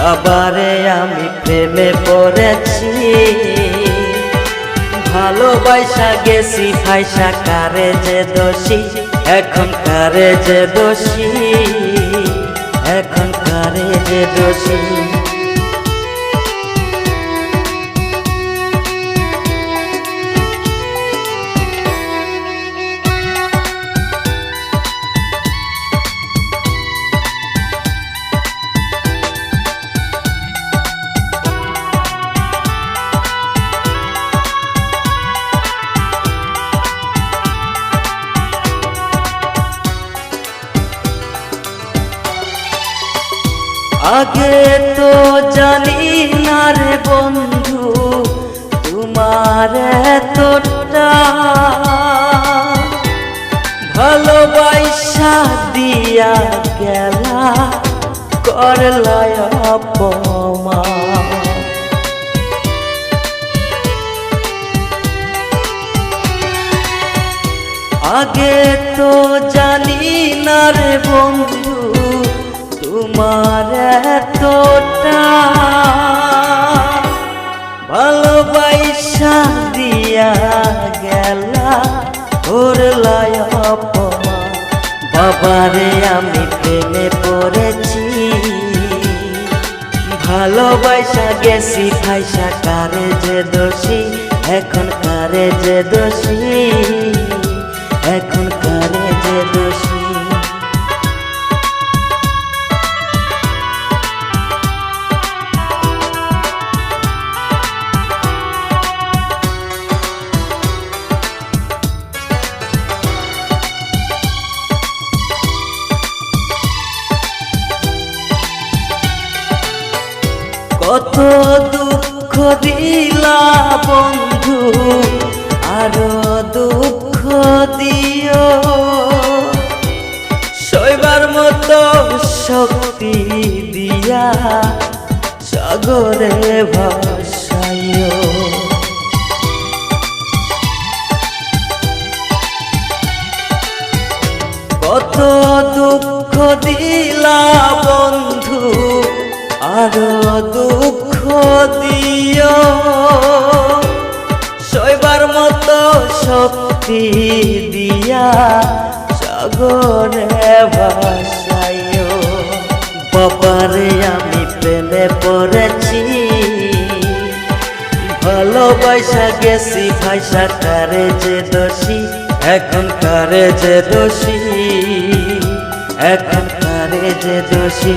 বাবারে আমি প্রেমে পড়েছি। ভালোবাসা গেছি ফাইসা কারে যে দোষী? এখন কারে যে দোষী? এখন কারে যে দোষী? আগে তো জানি না রে বন্ধু, তোমার এতটা ভালোবাসা দিয়া গেলা করলায় অপমান। আগে তো জানি না রে বন্ধু তোমার এতটা ভালোবাসা দিয়া গেলা করলায় অপমান। বাবারে, আমি প্রেমে পড়েছি। ভালোবাসা গেছি ফাইসা কারে যে দোষী? এখন কারে যে দোষী? এখন কত দুঃখ দিলা বন্ধু, আরও দুঃখ দিও। শৈবার মতো শক্তি দিয়া সাগরে ভাসাইও। কত দুঃখ দিলা বন্ধু আরও দুঃখ দিও। শৈবার মতো শক্তি দিয়া সাগরে ভাসাইও বাবারে, আমি প্রেমে পড়েছি। ভালোবাসা গেছি ভাইসা কারে যে দোষী? এখন কারে যে দোষী? এখন কারে যে দোষী?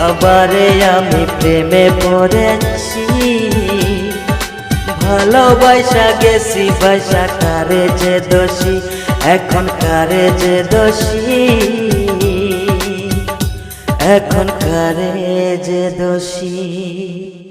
বাবারে আমি প্রেমে পড়েছি। ভালোবাসা গেছি, বাসা কারে যে দোষী? এখন কারে যে দোষী? এখন কারে যে দোষী?